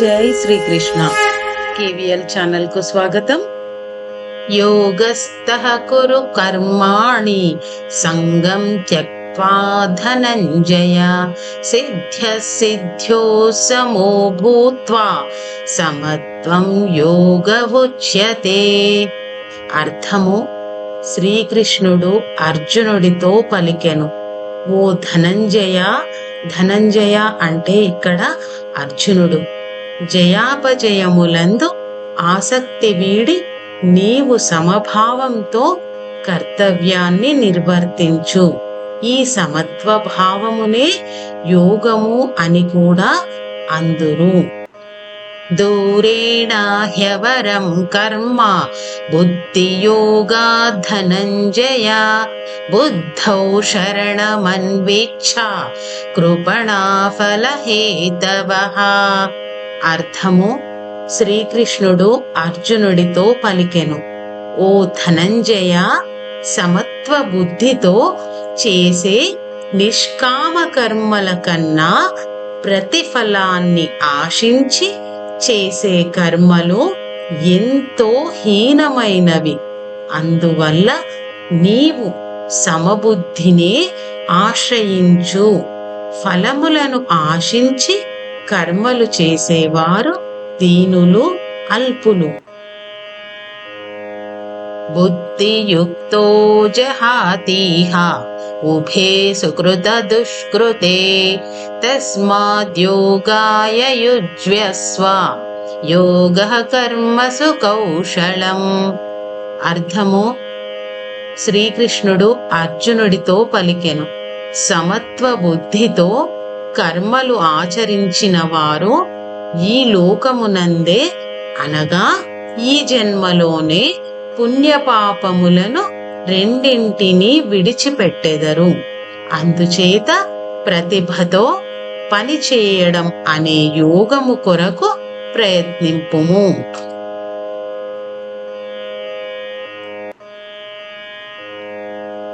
జై శ్రీకృష్ణ. కేవీఎల్ ఛానల్కు స్వాగతం. యోగస్థ కురు కర్మాణి సంగం త్యక్వా ధనంజయ సిద్ధ్య సిద్ధ్యో సమో భూత్వా సమత్వం యోగ ఉచ్యతే అర్థము శ్రీకృష్ణుడు అర్జునుడితో పలికెను. ఓ ధనంజయ ధనంజయ అంటే ఇక్కడ అర్జునుడు. జయాపజయములందు ఆసక్తి వీడి నీవు సమభావంతో కర్తవ్యాన్ని నిర్వర్తించు. ఈ సమత్వ భావమునే యోగము అని కూడా అందురు. దూరేణాహ్యవరం కర్మ బుద్ధియోగా ధనంజయ బుద్ధౌ శరణమన్వీక్ష కృపణాఫలహేతవ. అర్థము శ్రీకృష్ణుడు అర్జునుడితో పలికెను. ఓ ధనంజయ సమత్వ బుద్ధితో చేసే నిష్కామ కర్మల కన్నా ప్రతిఫలాన్ని ఆశించి చేసే కర్మలు ఎంతో హీనమైనవి. అందువల్ల నీవు సమబుద్ధిని ఆశ్రయించు. ఫలములను ఆశించి కర్మలు చేసేవారు దీనులు అల్పులు. బుద్ధియుక్తో జహాతీహ ఉభే సుకృత దుష్కృతే తస్మాద్యోగాయ యుజ్వస్వ యోగ కర్మసు కౌశలం అర్థము? శ్రీకృష్ణుడు అర్జునుడితో పలికెను. సమత్వ బుద్ధితో కర్మలు ఆచరించిన వారు ఈ లోకమునందే అనగా ఈ జన్మలోనే పుణ్యపాపములను రెండింటినీ విడిచిపెట్టెదరు. అందుచేత ప్రతిభతో పని చేయడం అనే యోగము కొరకు ప్రయత్నింపుము.